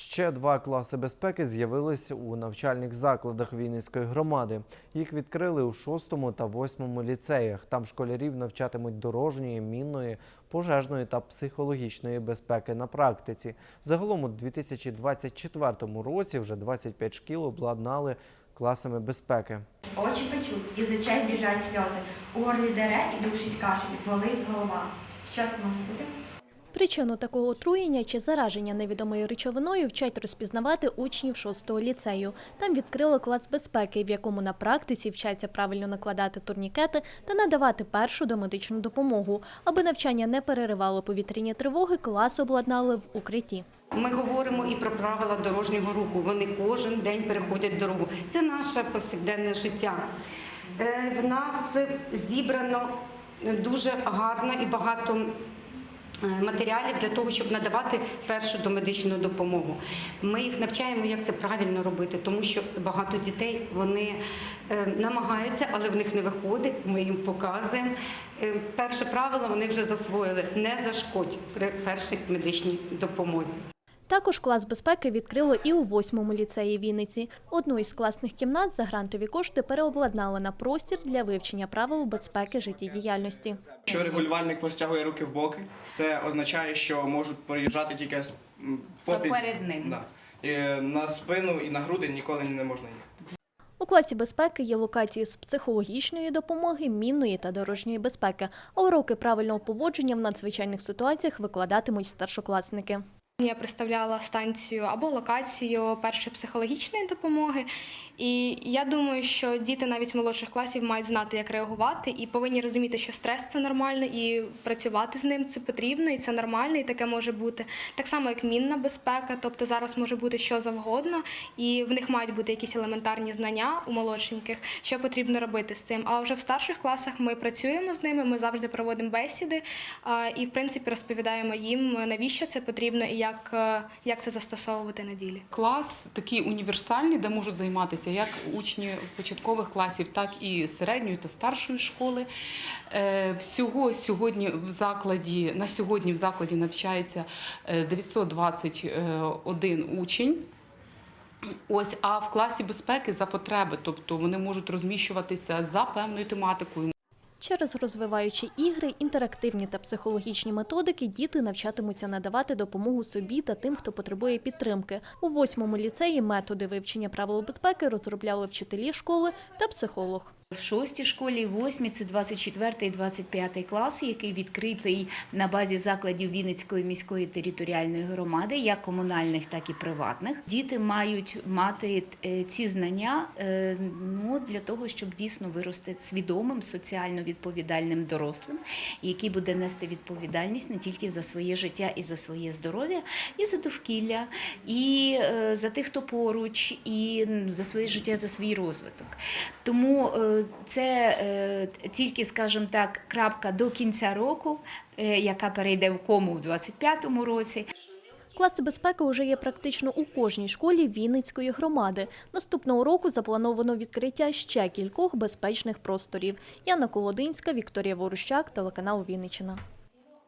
Ще два класи безпеки з'явилися у навчальних закладах Вінницької громади. Їх відкрили у 6 та 8 ліцеях. Там школярів навчатимуть дорожньої, мінної, пожежної та психологічної безпеки на практиці. Загалом у 2024 році вже 25 шкіл обладнали класами безпеки. Очі печуть, і з очей біжать сльози. У горлі дере і душить кашель, болить голова. Що це може бути? Причину такого отруєння чи зараження невідомою речовиною вчать розпізнавати учнів 6-го ліцею. Там відкрили клас безпеки, в якому на практиці вчаться правильно накладати турнікети та надавати першу домедичну допомогу. Аби навчання не переривало повітряні тривоги, клас обладнали в укритті. Ми говоримо і про правила дорожнього руху. Вони кожен день переходять дорогу. Це наше повсякденне життя. Е, В нас зібрано дуже гарно і багато. Е, Матеріалів для того, щоб надавати першу домедичну допомогу. Ми їх навчаємо, як це правильно робити, тому що багато дітей вони е, намагаються, але в них не виходить. Ми їм показуємо. Е, Перше правило вони вже засвоїли: не зашкодь при першій медичній допомозі. Також клас безпеки відкрили і у 8-му ліцеї Вінниці. Одну із класних кімнат за грантові кошти переобладнали на простір для вивчення правил безпеки життєдіяльності. Якщо регулювальник простягує руки в боки, це означає, що можуть проїжджати тільки попід. Поперед ним. Да. І на спину і на груди ніколи не можна їхати. У класі безпеки є локації з психологічної допомоги, мінної та дорожньої безпеки. А уроки правильного поводження в надзвичайних ситуаціях викладатимуть старшокласники. Я представляла станцію або локацію першої психологічної допомоги. І я думаю, що діти навіть молодших класів мають знати, як реагувати, і повинні розуміти, що стрес це нормально, і працювати з ним це потрібно, і це нормально, і таке може бути. Так само, як мінна безпека, тобто зараз може бути що завгодно, і в них мають бути якісь елементарні знання у молодшеньких, що потрібно робити з цим. А вже в старших класах ми працюємо з ними, ми завжди проводимо бесіди і, в принципі, розповідаємо їм, навіщо це потрібно і як, е, як це застосовувати на ділі. Клас такий універсальний, де можуть займатися як учні початкових класів, так і середньої та старшої школи. Е, Всього сьогодні в закладі на сьогодні в закладі навчається е, 921 учень. Ось, а в класі безпеки за потреби, тобто вони можуть розміщуватися за певною тематикою. Через розвиваючі ігри, інтерактивні та психологічні методики діти навчатимуться надавати допомогу собі та тим, хто потребує підтримки. У восьмому ліцеї методи вивчення правил безпеки розробляли вчителі школи та психолог. В шостій школі, восьмій – це 24 і 25 клас, який відкритий на базі закладів Вінницької міської територіальної громади, як комунальних, так і приватних. Діти мають мати е, ці знання е, ну, для того, щоб дійсно вирости свідомим, соціально відповідальним дорослим, який буде нести відповідальність не тільки за своє життя і за своє здоров'я, і за довкілля, і е, за тих, хто поруч, і за своє життя, за свій розвиток. Тому це е, тільки, скажімо так, крапка до кінця року, е, яка перейде в кому в 25-му році. Класи безпеки вже є практично у кожній школі Вінницької громади. Наступного року заплановано відкриття ще кількох безпечних просторів. Яна Колодинська, Вікторія Ворущак, телеканал Вінниччина.